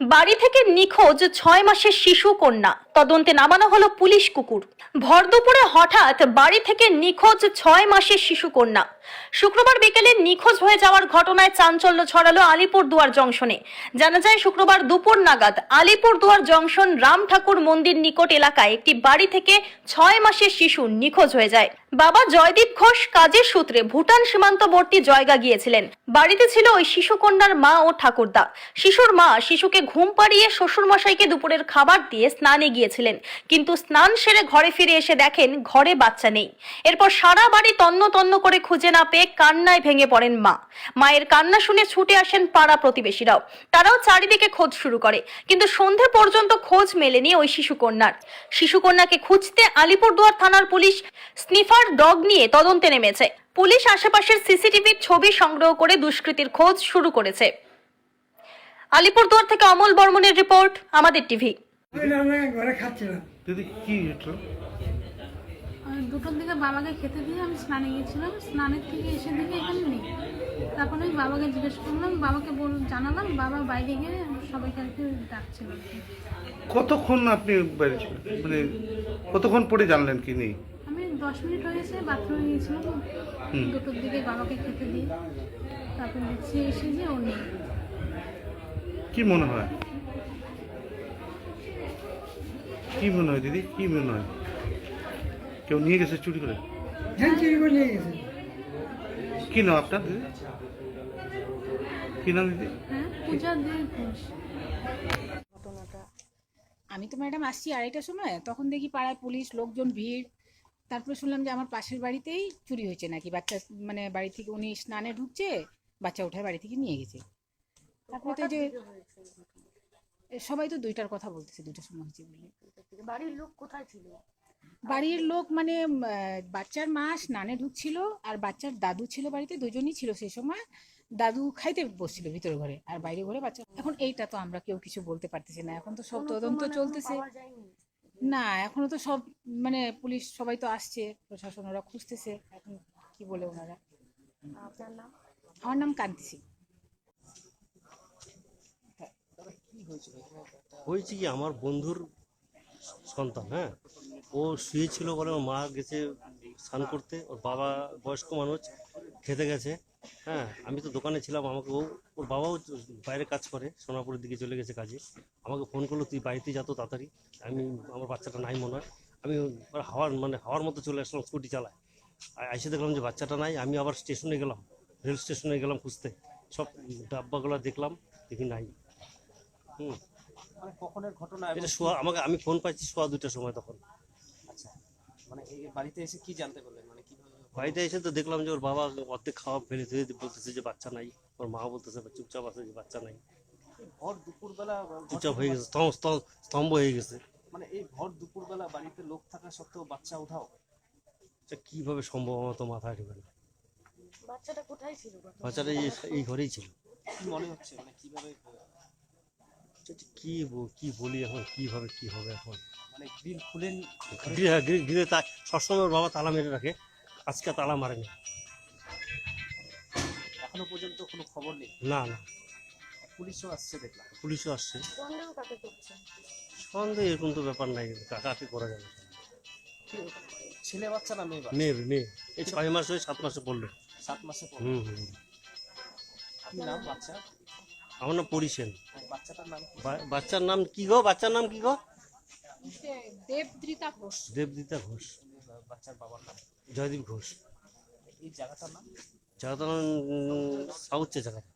বাড়ি থেকে নিখোঁজ ছয় মাসের শিশু কন্যা। তদন্তে নামানো হলো পুলিশ কুকুর। ভর দুপুরে হঠাৎ বাড়ি থেকে নিখোঁজ ছয় মাসের শিশু কন্যা শুক্রবার বিকেলে নিখোঁজ হয়ে যাওয়ার ঘটনায় চাঞ্চল্য ছড়ালো আলিপুরদুয়ার জংশনে। জানা যায়, শুক্রবার দুপুর নাগাদ আলিপুরদুয়ার জংশন রাম ঠাকুর মন্দির নিকট এলাকায় একটি বাড়ি থেকে ছয় মাসের শিশু নিখোঁজ হয়ে যায়। বাবা জয়দীপ ঘোষ কাজের সূত্রে ভুটান সীমান্তবর্তী জয়গা গিয়েছিলেন। বাড়িতে ছিল ওই শিশুকন্যার মা ও ঠাকুরদা। শিশুর মা শিশুকে ঘুম পাড়িয়ে শ্বশুরমশাইকে দুপুরের খাবার দিয়ে স্নানে গিয়েছিলেন। কিন্তু স্নান সেরে ঘরে ফিরে এসে দেখেন ঘরে বাচ্চা নেই। এরপর সারা বাড়ি তন্ন তন্ন করে খুঁজে না পেয়ে কান্নায় ভেঙে পড়েন মা। মায়ের কান্না শুনে ছুটে আসেন পাড়া প্রতিবেশীরাও। তারাও চারিদিকে খোঁজ শুরু করে। কিন্তু সন্ধে পর্যন্ত খোঁজ মেলেনি ওই শিশুকন্যার। শিশুকন্যাকে খুঁজতে আলিপুরদুয়ার থানার পুলিশ স্নিফার ডগ নিয়ে তদন্তে নেমেছে। পুলিশ আশেপাশের সিসিটিভির ছবি সংগ্রহ করে দুষ্কৃতীর খোঁজ শুরু করেছে। আলিপুরদুয়ার থেকে অমল বর্মনের রিপোর্ট, আমাদের টিভি। ঘরে খাচ্ছিলাম। দিদি কি হতো দুটোর দিকে বাবাকে খেতে দিয়ে আমি স্নানে গিয়েছিলাম। স্নানের থেকে এসে দেখি এখানে নেই। তারপরে আমি বাবাকে জিজ্ঞেস করলাম বাবাকে বল জানালাম বাবা বাইরে গিয়ে সবাইকে আর কি ডাকছিল কতক্ষণ আপনি বাইরে ছিলেন? মানে কতক্ষণ পরে জানলেন কি নেই? আমি দশ মিনিট হয়েছে বাথরুমে গিয়েছিলাম। দুটোর দিকে বাবাকে খেতে দিয়ে তারপর দেখছি এসে যে ও নেই। কি মনে হয়? কি মনে হয় দিদি? কি মনে হয়? কেউ নিয়ে গেছে চুরি করে? চুরি করে নিয়ে গেছে। কি নাম আপনার দিদি? কি নাম দিদি? হ্যাঁ ঘটনাটা। আমি তো ম্যাডাম আসছি আড়াইটার সময় তখন দেখি পাড়ায় পুলিশ লোকজন ভিড়। তারপরে শুনলাম যে আমার পাশের বাড়িতেই চুরি হয়েছে নাকি? বাচ্চা মানে বাড়ি থেকে উনি স্নানে ঢুকছে বাচ্চা উঠায় বাড়ি থেকে নিয়ে গেছে। তারপরে তো যে সবাই তো দুইটার কথা বলতেছে দুইটার সময় হয়েছে বলে। বাড়ির লোক কোথায় ছিল? বাড়ির লোক মানে বাচ্চার মা স্নানে ঢুকছিল আর বাচ্চার দাদু ছিল বাড়িতে দুজনই ছিল সেই সময়। দাদু খাইতে বসছিল ভিতরে ঘরে আর বাইরে ঘরে বাচ্চা। এখন এইটা তো আমরা কেউ কিছু বলতে পারতেছি না। এখন তো সব তদন্ত চলতেছে। না এখনও তো সব মানে পুলিশ সবাই তো আসছে প্রশাসন ওরা খুঁজতেছে। এখন কি বলে ওনারা? আপনার নাম? আমার নাম কান্তি সিং। হয়েছে কি আমার বন্ধুর সন্তান হ্যাঁ? ও শুয়েছিল বলে ওর মা গেছে স্নান করতে, ওর বাবা বয়স্ক মানুষ, খেতে গেছে হ্যাঁ? আমি তো দোকানে ছিলাম, আমাকে ও, ওর বাবাও বাইরে কাজ করে, সোনাপুরের দিকে চলে গেছে কাজে। আমাকে ফোন করল, তুই বাড়িতে যাতো তাড়াতাড়ি। আমি, আমার বাচ্চাটা নাই মনে হয়। আমি হাওয়ার মানে হাওয়ার মতো চলে আসলাম, স্কুটি চালায়। আর এসে দেখলাম যে বাচ্চাটা নাই, আমি আবার স্টেশনে গেলাম। রেল স্টেশনে গেলাম খুঁজতে। সব ডাব্বাগুলো দেখলাম, দেখি নাই। হুম। মানে কখনের ঘটনা এটা শোয়া আমাকে আমি ফোন পাইছি শোয়া দুটার সময় তখন। আচ্ছা মানে এই বাড়িতে এসে কি জানতে পারলেন? মানে কীভাবে বাড়িতে এসে তো দেখলাম যে ওর বাবা অর্ধেক খাওয়া ফেলে দিয়ে বলতেছে যে বাচ্চা নাই। ওর মা বলতেছে চুপচাপ আছে যে বাচ্চা নাই। ভর দুপুরবেলা চুপচাপ হয়ে গেছে স্তম্ভ হয়ে গেছে। মানে এই ভর দুপুরবেলা বাড়িতে লোক থাকা সত্ত্বেও বাচ্চা উঠাও এটা কীভাবে সম্ভব আমার তো মাথায় ঢুকে না। বাচ্চাটা কোথায় ছিল? বাচ্চাটা এই এই ঘরেই ছিল। কি মনে হচ্ছে? মানে কীভাবে কি ব- কি বলি এখন কীভাবে কি হবে এখন? মানে গ্রিল খুলেন? গৃহে- গৃহে সবসময় বাবা তালা মেরে রাখে আজকে তালা মারেনি। এখনও পর্যন্ত কোনো খবর নেই? না না। পুলিশও আসছে দেখলাম। পুলিশও আসছে। সন্দেহ কাকে এরকম তো ব্যাপার নাই কাকাকে করা যাবে? ছেলে বাচ্চা না মেয়ে মেয়ে মেয়ে। এই ছয় মাস হয়ে সাত মাসে পড়ল। সাত মাসে হুম হুম। কি নাম বাচ্চা? আমার নাম পরিসেন। বাচ্চাটার নাম বাচ্চার নাম কি গো? বাচ্চার নাম কি গো? দেবদ্রিতা ঘোষ। দেবদ্রিতা ঘোষ। বাচ্চার বাবার নাম? জয়দীপ ঘোষ। এই জায়গাটার নাম? জায়গাটার নাম সাউথ জায়গাটা।